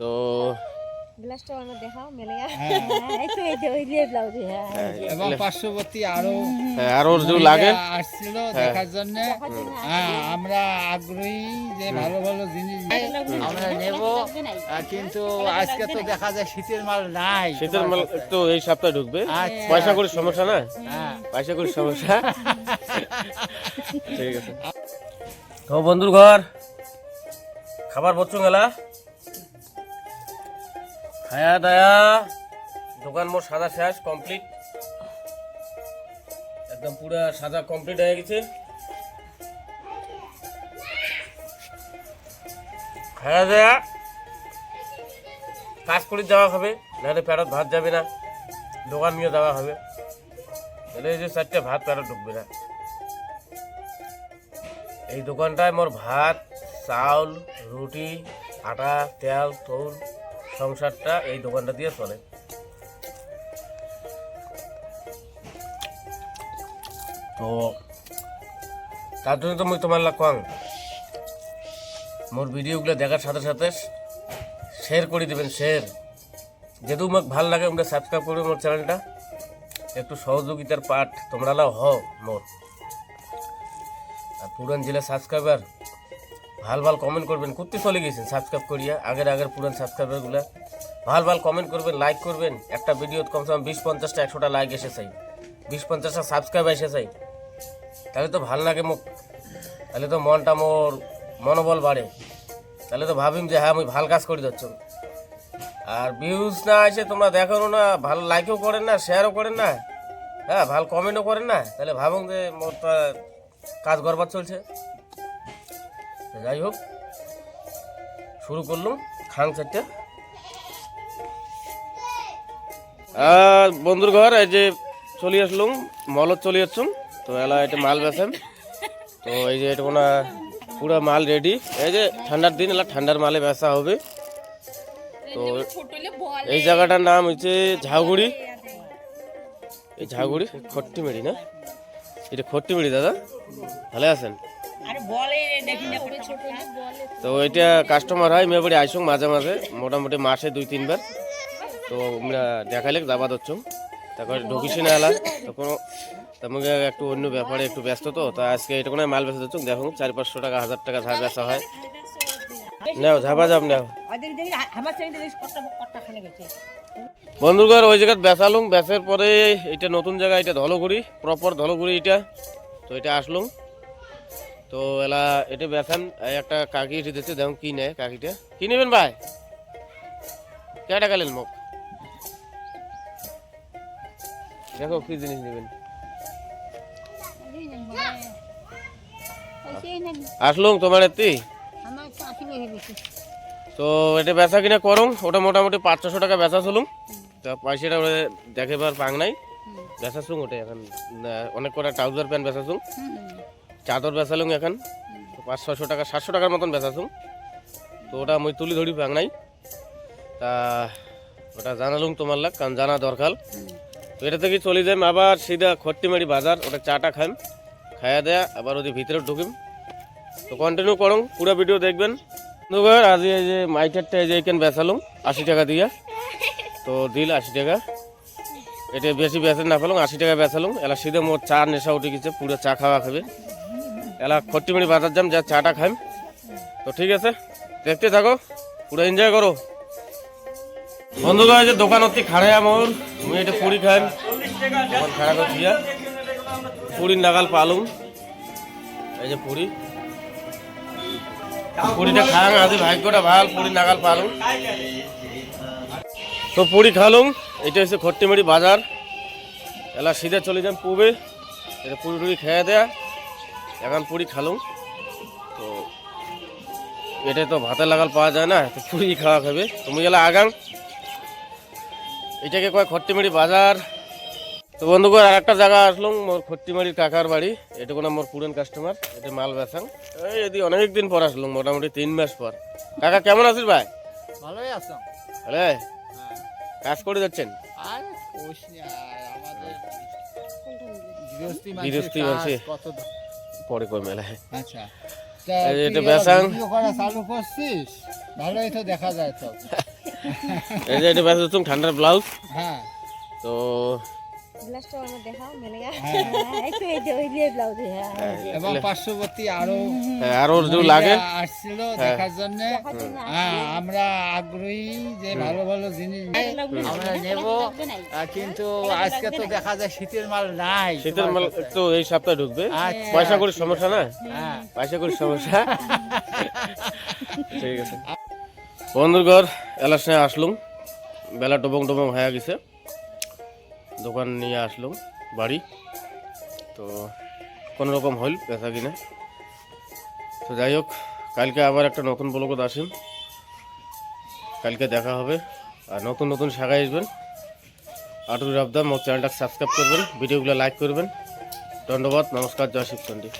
তো গ্লাসটা আমার দেখাও মেলে হ্যাঁ। এই তো এই যে ওই যে ব্লাউজ হ্যাঁ হ্যাঁ, এবং পার্শ্ববর্তী আরও আরও যদি লাগে। আসছিল। দেখার জন্য। হ্যাঁ আমরা আগ্রহী যে ভালো ভালো জিনিস আমরা নেব। কিন্তু আজকে তো দেখা যায় শীতের মাল নাই শীতের মাল একটু এই সপ্তাহে ঢুকবে। আচ্ছা। পয়সা করে সমস্যা না? হ্যাঁ। পয়সা করে সমস্যা? ঠিক আছে। তো বন্ধুর ঘর খাবার বচ্চু গেলা। খায়া দায়া দোকান মোর সাদা শেষ কমপ্লিট একদম পুরো সাদা কমপ্লিট হয়ে গেছে। খায়া দায়া কাজ করে যাওয়া হবে, নাহলে প্যারত ভাত যাবে না। দোকান নিয়ে যাওয়া হবে। তাহলে এই যে চারটে ভাত প্যারত ঢুকবে না। এই দোকানটায় মোর ভাত, চাউল, রুটি, আটা, তেল তৌল সংসারটা এই দোকানটা দিয়ে চলে। তো তার জন্য তো মুই তোমার লাগ মোর ভিডিওগুলো দেখার সাথে সাথে শেয়ার করে দেবেন শেয়ার যেহেতু মোক ভালো লাগে, তোমরা সাবস্ক্রাইব করবে মোর চ্যানেলটা একটু সহযোগিতার পাঠ তোমরা হও, মোর। আর পুরান জেলা সাবস্ক্রাইবার ভালো ভালো কমেন্ট করবেন করতে চলে গেছেন সাবস্ক্রাইব করিয়া, আগের আগের পুরান সাবস্ক্রাইবারগুলা ভালো ভালো কমেন্ট করবেন লাইক করবেন, একটা ভিডিও কমসে কম বিশ পঞ্চাশটা, একশোটা লাইক এসে চাই বিশ পঞ্চাশটা সাবস্ক্রাইব এসে চাই তাহলে তো ভালো লাগে মোক তাহলে তো মনটা মোর মনোবল বাড়ে। তাহলে তো ভাবিম যে হ্যাঁ আমি ভালো কাজ করে যাচ্ছ। আর ভিউজ না এসে তোমরা দেখো না, ভালো লাইকও করেন না শেয়ারও করেন না হ্যাঁ ভালো কমেন্টও করেন না, তাহলে ভাবুন যে মোর তো কাজ গরবার চলছে। যাই হোক শুরু করলাম খাং চারটে। আর বন্ধুর ঘর এই যে চলে আসলাম মলত চলে আসছুম তো এলা এটা মাল বেছেন। তো এই যে এটা কোনো পুরো মাল রেডি এই যে ঠান্ডার দিন এলা ঠান্ডার মালে বেচা হবে। তো এই জায়গাটার নাম হচ্ছে ঝাউগুড়ি। এই ঝাউগুড়ি খট্টিমেড়ি না? এটা খট্টিমেড়ি দাদা। ভালো আছেন? তো এটা কাস্টমার হয়, মেয়ে বাড়ি আইসং মাঝে মাঝে, মোটামুটি মাসে দুই, তিনবার। তো আমরা দেখাইলে দাবা দচ্ছম তারপরে ঢুকিস না এলা তখন তোমাকে একটু অন্য ব্যাপারে একটু ব্যস্ত তো, তা আজকে এটা কোনো মাল বেচা দিচ্ছ দেখুন, চার পাঁচশো টাকা, হাজার টাকা ধার বেচা হয়। নাও ঝাপা ঝাপ নাও। বন্ধুগর ওই জায়গায় বেচালুম, বেচার পরে এটা নতুন জায়গা এটা ধলগুড়ি প্রপার ধলগুড়ি এটা তো এটা আসলুম। তো এলা এটা এই একটা কাকি এটি দিচ্ছে দেখুন কি নেয় কাকিটা। কি নেবেন ভাই? কে টাকা নেন মোক? দেখো কি জিনিস নেবেন। আসলুম তোমার এতি তো এটা বেচা কিনা করুন ওটা মোটামুটি পাঁচ ছশো টাকা বেচা চলুম তা পয়সাটা দেখেবার পাং নাই। বেচা চুং ওটা এখন অনেক কটা ট্রাউজার প্যান্ট বেচা চুং চাদর বেচালুম এখন। পাঁচ ছশো টাকা সাতশো টাকার মতন বেচাছুম তো ওটা মই তুলি ধরি নাই। তা ওটা জানালুম তোমার লাগ কারণ জানা দরকার তো এটা থেকে চলে যাই আবার সিধা খট্টিমারি বাজার ওটা চাটা খাইম খাইয়া দেয়া আবার ওদের ভিতরে ঢুকিম। তো কন্টিনিউ করুন পুরো ভিডিও দেখবেন। বন্ধুগণ, আজ এই যে মাইটারটা এই যে এখানে বেচালুম আশি টাকা দিয়া। তো দিল আশি টাকা। এটা বেশি বেচে না পেলাম আশি টাকা বেচালুম এলা সিধে মোট চা নেশা উঠে গেছে পুরো চা খাওয়া খাবে। এলা খট্টিমারি বাজার যাম, যা চাটা খাইম। তো ঠিক আছে, দেখতে থাকো, পুরো এনজয় করো। এই যে দোকান অতি খাড়ে আমার মুই এটা পুরি খাইম। আমার খাড়া করছি পুরি নাগাল পালুম। এই যে পুরি। পুরিটা খাং আজ ভাগ্যটা ভালো পুরি নাগাল পালুম। তো পুরি খালুম, এটা হচ্ছে খট্টিমারি বাজার। এলা সিধে চলে যাম পুবে। এটা পুরি টুরি খেয়ে দেয়া। এখন পুরি খালুম। তো এটা তো ভাতে লাগাল পাওয়া যায় না তো পুরি খাওয়া খাবে। তুমি গেলে আগাম। এটাকে কয় খট্টিমারি বাজার। তো বন্ধুগণ আর একটা জায়গা আসলাম মোর খট্টিমারির কাকার বাড়ি। এটা কোনো মোর পুরান কাস্টমার এটা মাল বেচাং। এই এদি অনেক দিন পর আসলাম মোটামুটি তিন মাস পর। কাকা কেমন আছিস ভাই? ভালোই আছো। হলে কাজ করে যাচ্ছেন? আর গৃহস্থী মানুষে। পরে কই মেলায় আচ্ছা। এটা বেসাং। চালু করছিস? ভালোই তো দেখা যায় তো। এই যে এটা তুমি ঠান্ডার ব্লাউজ হ্যাঁ। তো গ্লাসটা আমার দেখাও মেলেগা একটু এই যে ওই যে ব্লাউজ এবং পার্শ্ববর্তী আরও আরও যদি লাগে। আসছিল দেখার জন্য। দেখার জন্য আমরা আগ্রহী যে ভালো ভালো জিনিস আমরা নেব। কিন্তু আজকে তো দেখা যায় শীতের মাল নাই শীতের মাল একটু এই সপ্তাহে ঢুকবে। আচ্ছা। পয়সা করে সমস্যা না? হ্যাঁ। পয়সা করে সমস্যা। ঠিক আছে। বন্ধুর এলাসনে আসলুম। বেলা টবং টবং হয়ে গেছে। দোকান নিয়ে আসলো বাড়ি। তো কোনো রকম হইল পেশা কিনে। তো যাই হোক, কালকে আবার একটা নতুন ব্লগত আসেন কালকে দেখা হবে। আর নতুন নতুন শাখায় আসবেন। আটুর আবদার মোট চ্যানেলটা সাবস্ক্রাইব করবেন, ভিডিওগুলো লাইক করবেন। ধন্যবাদ, নমস্কার, জয় শিবচন্ডী।